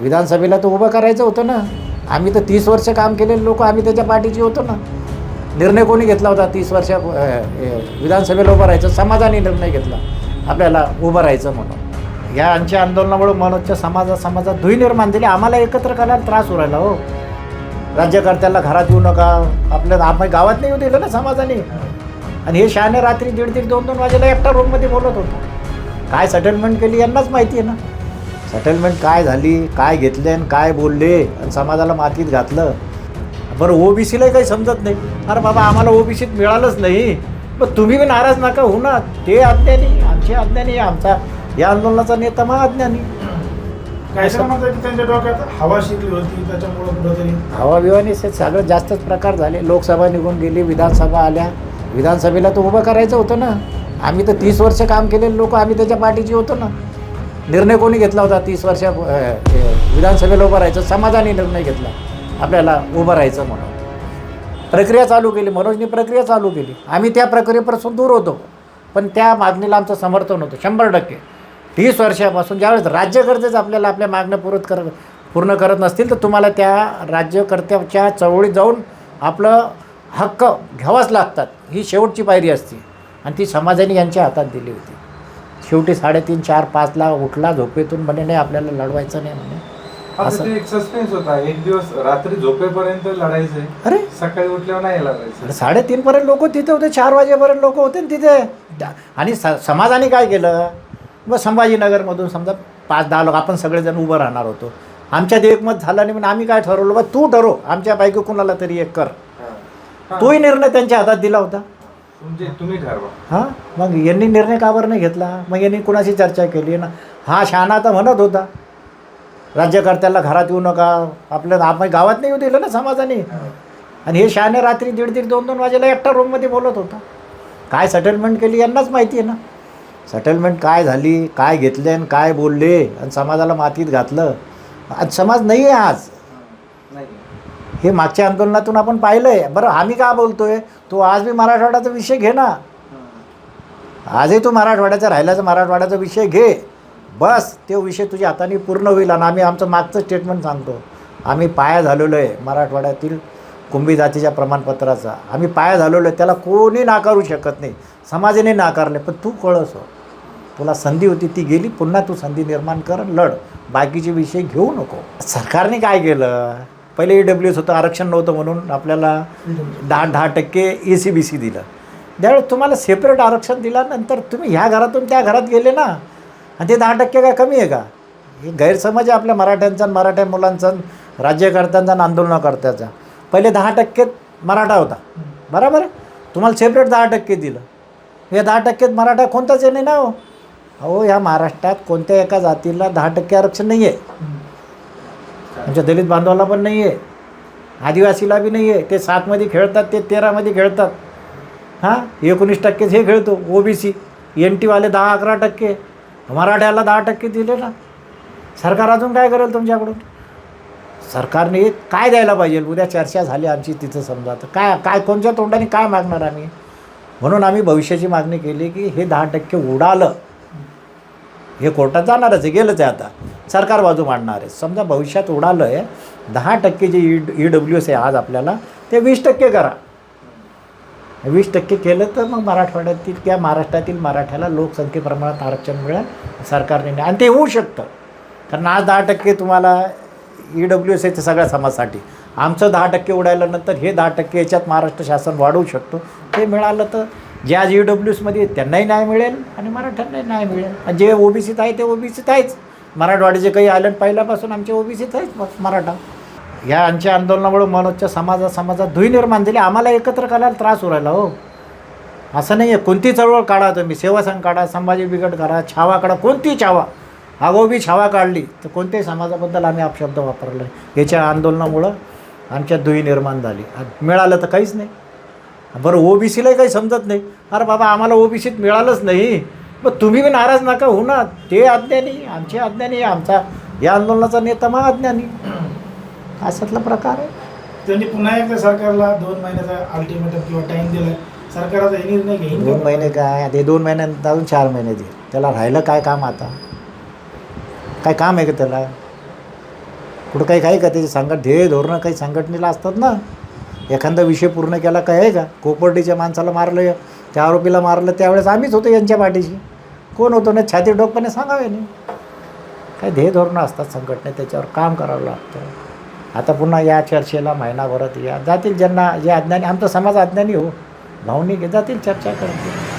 विधानसभेला तर उभं करायचं होतं ना. आम्ही तर तीस वर्ष काम केलेले लोक आम्ही त्याच्या पाठीची होतो ना. निर्णय कोणी घेतला होता तीस वर्ष विधानसभेला उभं राहायचं? समाजाने निर्णय घेतला. आपल्याला उभं राहायचं म्हणून. या आमच्या आंदोलनामुळे मनोजच्या समाजा समाजात धुई निर्माण झाली. आम्हाला एकत्र करायला त्रास होऊ राहिला हो. राज्यकर्त्याला घरात येऊ नका. आपल्या आम्ही गावात नाही येऊ दिलं ना समाजाने. आणि हे शहाणे रात्री दीड दीड दोन दोन वाजेला एकटा रूममध्ये बोलत होतो. काय सेटलमेंट केली यांनाच माहिती आहे ना. सेटलमेंट काय झाली काय घेतले आणि काय बोलले आणि समाजाला मातीत घातलं? बरं ओबीसीलाही काही समजत नाही. अरे बाबा आम्हाला ओबीसीत मिळालंच नाही. मग तुम्ही बी नाराज नका होऊ ना. ते अज्ञानी आमचे अज्ञानी आमचा या आंदोलनाचा नेता मग अज्ञानी. काय त्यांच्या डोक्यात हवा शिकली होती त्याच्यामुळं कुठंतरी सगळं जास्तच प्रकार झाले. लोकसभा निघून गेली विधानसभा आल्या. विधानसभेला तर उभं करायचं होतं ना. आम्ही तर तीस वर्ष काम केलेले लोक आम्ही त्याच्या पाठीची होतो ना. निर्णय कोणी घेतला होता तीस वर्ष विधानसभेला उभं राहायचं समाजाने निर्णय घेतला. आपल्याला उभं राहायचं म्हणून. प्रक्रिया चालू केली मनोजनी प्रक्रिया चालू केली. आम्ही त्या प्रक्रियेपासून दूर होतो. पण त्या मागणीला आमचं समर्थन होतं शंभर टक्के. तीस वर्षापासून ज्यावेळेस राज्यकर्तेच आपल्याला आपल्या मागण्या पूर्ण कर पूर्ण करत नसतील तर तुम्हाला त्या राज्यकर्त्याच्या चळवळीत जाऊन आपलं हक्क घ्यावाच लागतात. ही शेवटची पायरी असते. आणि ती समाजाने यांच्या हातात दिली होती. शेवटी साडेतीन चार पाचला उठला झोपेतून म्हणे नाही आपल्याला लढवायचं नाही म्हणे. असं. एक सस्पेन्स होता. एक दिवस रात्री झोपेपर्यंत लढायचंय अरे. सकाळी उठल्यावर नाही लढायचं. अरे साडेतीनपर्यंत लोक तिथे होते चार वाजेपर्यंत लोक होते ना तिथे. आणि स समाजाने काय केलं? मग संभाजीनगरमधून समजा पाच दहा लोक आपण सगळेजण उभं राहणार होतो. आमच्यात एकमत झालं नाही म्हणून आम्ही काय ठरवलं? बा तू ठरव. आमच्यापैकी कुणाला तरी एक कर. तोही निर्णय त्यांच्या हातात दिला होता. तुम्ही ठरवा. हां? मग यांनी निर्णय का बरं नाही घेतला? मग यांनी कुणाशी चर्चा केली? ना हा शहाणा तर म्हणत होता. राज्यकर्त्याला घरात येऊ नका. आपल्या आपण गावात नाही येऊ दिलं ना समाजाने. आणि हे शहाणे रात्री दीड दीड दोन दोन वाजेला एकटा रूममध्ये बोलत होता. काय सेटलमेंट केली यांनाच माहिती आहे ना. सेटलमेंट काय झाली काय घेतले आणि काय बोलले आणि समाजाला मातीत घातलं. आज समाज नाही आहे आज. नाही. हे मागच्या आंदोलनातून आपण पाहिलं आहे बरं आम्ही का बोलतोय? तो आज बी मराठवाड्याचा विषय घे ना. आजही तू मराठवाड्याचा राहिल्याचा मराठवाड्याचा विषय घे. बस तो विषय तुझ्या हाताने पूर्ण होईल आणि आम्ही आमचं मागचं स्टेटमेंट सांगतो. आम्ही पाया झालेलो आहे मराठवाड्यातील कुंभी जातीच्या प्रमाणपत्राचा. आम्ही पाया झालेलो आहे त्याला कोणी नाकारू शकत नाही. समाजाने नाकारले पण तू कळस हो. तुला संधी होती ती गेली पुन्हा तू संधी निर्माण कर लढ. बाकीचे विषय घेऊ नको. सरकारने काय केलं? पहिले ई डब्ल्यू एस होतं आरक्षण नव्हतं म्हणून आपल्याला दहा दहा टक्के ए सी बी सी दिलं. त्यावेळेस तुम्हाला सेपरेट आरक्षण दिल्यानंतर तुम्ही ह्या घरातून त्या घरात गेले ना आणि ते दहा टक्के काय कमी आहे का? हे गैरसमज आहे आपल्या मराठ्यांचा आणि मराठ्या मुलांचा राज्यकर्त्यांचा आणि आंदोलनकर्त्याचा. पहिले दहा टक्केत मराठा होता. बरोबर आहे? तुम्हाला सेपरेट दहा टक्के दिलं. या दहा टक्क्यात मराठा कोणताच आहे नाही ना हो? अहो ह्या महाराष्ट्रात कोणत्या एका जातीला दहा टक्के आरक्षण नाही आहे आमच्या दलित बांधवाला पण नाही आहे आदिवासीला बी नाही आहे ते सातमध्ये खेळतात ते तेरामध्ये खेळतात. हां? एकोणीस टक्केच हे खेळतो ओ बी सी एन टीवाले दहा अकरा टक्के. मराठ्याला दहा टक्के दिले ना. सरकार अजून काय करेल तुमच्याकडून? सरकारने काय द्यायला पाहिजे? उद्या चर्चा झाली आमची तिथं समजा. तर काय काय कोणत्या तोंडाने काय मागणार आम्ही? म्हणून आम्ही भविष्याची मागणी केली की हे दहा टक्के उडालं. हे कोर्टात जाणारच आहे गेलंच आहे आता. सरकार बाजू मांडणार आहे. समजा भविष्यात उडालं आहे दहा टक्के जे ई ई डब्ल्यू एस आहे आज आपल्याला ते वीस टक्के करा. वीस टक्के केलं तर मग मराठवाड्यातील किंवा महाराष्ट्रातील मराठ्याला लोकसंख्येप्रमाणात आरक्षण मिळेल सरकारने आणि ते होऊ शकतं. कारण आज दहा टक्के तुम्हाला ई डब्ल्यू एस आहे सगळ्या समाजासाठी. आमचं दहा टक्के उडाल्यानंतर हे दहा टक्के याच्यात महाराष्ट्र शासन वाढवू शकतो. ते मिळालं तर जे आज ई डब्ल्यू एसमध्ये त्यांनाही न्याय मिळेल आणि मराठ्यांनाही न्याय मिळेल. आणि जे ओबीसीत आहे ते ओबीसीत आहेच. मराठवाड्याचे काही आयलंड पहिल्यापासून आमचे ओबीसीत आहेच मराठा. या आमच्या आंदोलनामुळे मनोजच्या समाजा समाजात धुई निर्माण झाली. आम्हाला एकत्र करायला त्रास होऊ राहिला हो. असं नाही आहे कोणती चळवळ काढा तुम्ही. सेवासंघ काढा संभाजी बिगट करा छावा काढा. कोणती छावा? आगोबी छावा काढली. तर कोणत्याही समाजाबद्दल आम्ही अपशब्द वापरला याच्या आंदोलनामुळं आमच्या दुई निर्माण झाली. मिळालं तर काहीच नाही. बरं ओबीसीलाही काही समजत नाही. अरे बाबा आम्हाला ओबीसीत मिळालंच नाही. मग तुम्ही बी नाराज नका होऊ ना. ते अज्ञानी आमचे अज्ञानी आमचा या आंदोलनाचा नेता मग अज्ञानी. अशातला प्रकार आहे. त्यांनी पुन्हा एकदा सरकारला दोन महिन्याचा अल्टिमेटम किंवा टाइम दिलाय. सरकार आता हे निर्णय घेईन दोन महिने काय? ते दोन महिन्यानंतर अजून चार महिने दे. त्याला राहिलं काय काम आता? काय काम आहे का त्याला? कुठं काही काही का त्याची संघट ध्येय धोरणं काही संघटनेला असतात ना? एखादा विषय पूर्ण केला काय आहे का? कोपर्डीच्या माणसाला मारलं त्या आरोपीला मारलं त्यावेळेस आम्हीच होतो यांच्या पाठीशी. कोण होतो ना? छाती डोकपणे सांगावे नाही काही ध्येय धोरणं असतात संघटने त्याच्यावर काम करावं लागतं. आता पुन्हा या चर्चेला महिनाभरात या जातील ज्यांना जे अज्ञानी आमचा समाज अज्ञानी हो. भावनिक जातील चर्चा करतील.